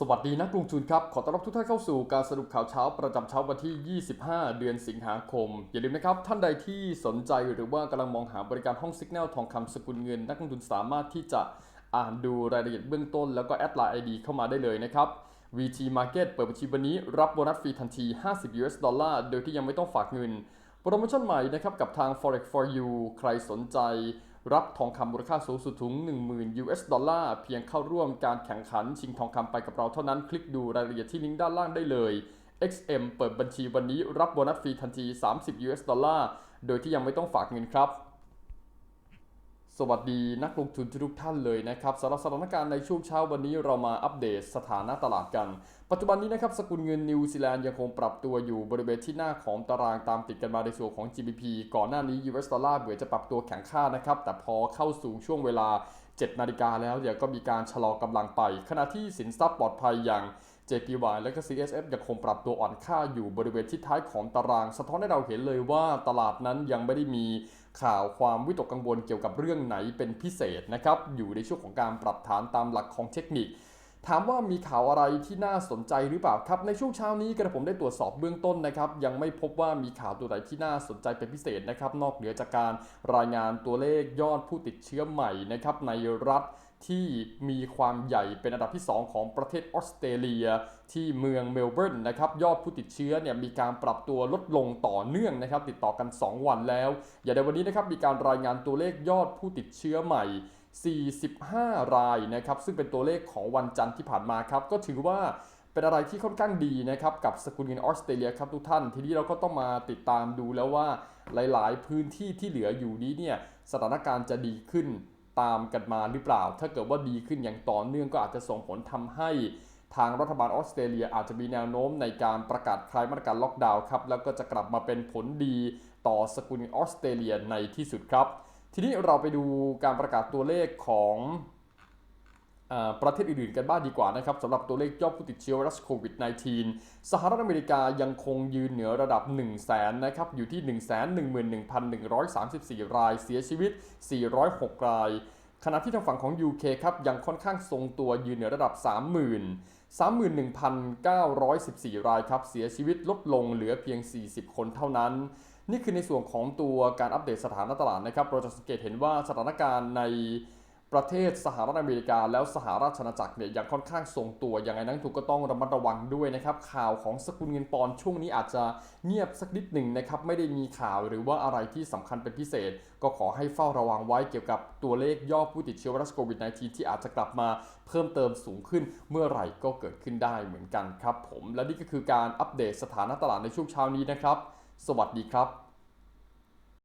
สวัสดีนักลงทุนครับ ขอต้อนรับทุกท่านเข้าสู่การสรุปข่าวเช้าประจำเช้าวันที่ 25 เดือนสิงหาคม อย่าลืมนะครับ ท่านใดที่สนใจหรือว่ากำลังมองหาบริการห้องสิกแนลทองคำสกุลเงิน นักลงทุนสามารถที่จะอ่านดูรายละเอียดเบื้องต้น แล้วก็แอดไลน์ ID เข้ามาได้เลยนะครับ VT Market เปิดบัญชีวันนี้รับโบนัสฟรีทันที 50 US ดอลลาร์โดยที่ยังไม่ต้องฝากเงิน โปรโมชั่นใหม่นะครับกับทาง Forex for You ใครสนใจ รับทองคำมูลค่าสูงสุดถึง 10,000 US ดอลลาร์เพียงเข้าร่วมการแข่งขันชิงทองคำไปกับเราเท่านั้น คลิกดูรายละเอียดที่ลิงก์ด้านล่างได้เลย XM เปิดบัญชีวันนี้รับโบนัสฟรีทันที 30 US ดอลลาร์ โดยที่ยังไม่ต้องฝากเงินครับ สวัสดีนักลงทุนทุกท่านเลยนะครับสำหรับสถานการณ์ในช่วงเช้าวันนี้เรามาอัปเดตสถานะตลาดกัน ปัจจุบันนี้นะครับสกุลเงินนิวซีแลนด์ยังคงปรับตัวอยู่บริเวณที่หน้าของตารางตามติดกันมาในส่วนของ GBP ก่อนหน้านี้ US ดอลลาร์เบื่อจะปรับตัวแข็งค่านะครับแต่พอเข้าสู่ช่วงเวลา 7 นาฬิกาแล้วเดี๋ยวก็มีการชะลอกำลังไป ขณะที่สินทรัพย์ปลอดภัยอย่าง JPY และก็ CSF ยังคงปรับตัวอ่อนค่าอยู่บริเวณที่ท้ายของตาราง สะท้อนให้เราเห็นเลยว่าตลาดนั้นยังไม่ได้มีข่าวความวิตกกังวลเกี่ยวกับเรื่องไหนเป็นพิเศษนะครับอยู่ในช่วงของการปรับฐานตามหลักของเทคนิคถามว่ามีข่าวอะไรที่น่าสนใจหรือเปล่าครับ ในช่วงเช้านี้กระผมได้ตรวจสอบเบื้องต้นนะครับ ยังไม่พบว่ามีข่าวตัวไหนที่น่าสนใจเป็นพิเศษนะครับ นอกเหนือจากการรายงานตัวเลขยอดผู้ติดเชื้อใหม่นะครับในรัฐ ที่มีความใหญ่เป็นอันดับที่ 2 ของประเทศออสเตรเลีย ที่เมืองเมลเบิร์นนะครับยอดผู้ติดเชื้อเนี่ยมีการปรับตัวลดลงต่อเนื่องนะครับติดต่อกัน 2 วันแล้ว อย่างในวันนี้นะครับมีการรายงานตัวเลขยอดผู้ติดเชื้อใหม่ 45 รายนะครับซึ่งเป็นตัวเลขของวันจันทร์ที่ผ่านมาครับก็ถือว่าเป็นอะไรที่ค่อนข้างดีนะครับกับสกุลเงินออสเตรเลียครับทุกท่าน ทีนี้เราก็ต้องมาติดตามดูแล้วว่าหลาย ๆ พื้นที่ที่เหลืออยู่นี้เนี่ยสถานการณ์จะดีขึ้น ตามกันมาหรือเปล่า ถ้าเกิดว่าดีขึ้นอย่างต่อเนื่องก็อาจจะส่งผลทำให้ทางรัฐบาลออสเตรเลียอาจจะมีแนวโน้มในการประกาศคลายมาตรการล็อกดาวน์ครับ แล้วก็จะกลับมาเป็นผลดีต่อสกุลออสเตรเลียในที่สุดครับ ทีนี้เราไปดูการประกาศตัวเลขของ ประเทศอื่นๆกันบ้างดีกว่านะครับสำหรับตัวเลขยอดผู้ติดเชื้อไวรัสโควิด -19 สหรัฐอเมริกายังคงยืนเหนือระดับ 1 0 0 0 0แสนนะครับอยู่ที่ 111,134 รายเสียชีวิต 406 ราย ขณะที่ทางฝั่งของ UK ครับยังค่อนข้างทรงตัวยืนเหนือระดับ 30,000 31,914 รายครับเสียชีวิตลดลงเหลือเพียง 40 คนเท่านั้น นี่คือในส่วนของตัวการอัปเดตสถานะตลาดนะครับเราจะสังเกตเห็นว่าสถานการณ์ใน ประเทศสหรัฐอเมริกาแล้วสหราชอาณาจักรเนี่ยยังค่อนข้างทรงตัวยังไงนักทุนก็ต้องระมัดระวังด้วยนะครับข่าวของสกุลเงินปอนด์ช่วงนี้อาจจะเงียบสักนิดหนึ่งนะครับไม่ได้มีข่าวหรือว่าอะไรที่สำคัญเป็นพิเศษ ก็ขอให้เฝ้าระวังไว้เกี่ยวกับตัวเลขยอดผู้ติดเชื้อไวรัสโควิด -19 ที่อาจจะกลับมาเพิ่มเติมสูงขึ้นเมื่อไหร่ก็เกิดขึ้นได้เหมือนกันครับผมและนี่ก็คือการอัปเดตสถานะตลาดในช่วงเช้านี้นะครับ สวัสดีครับ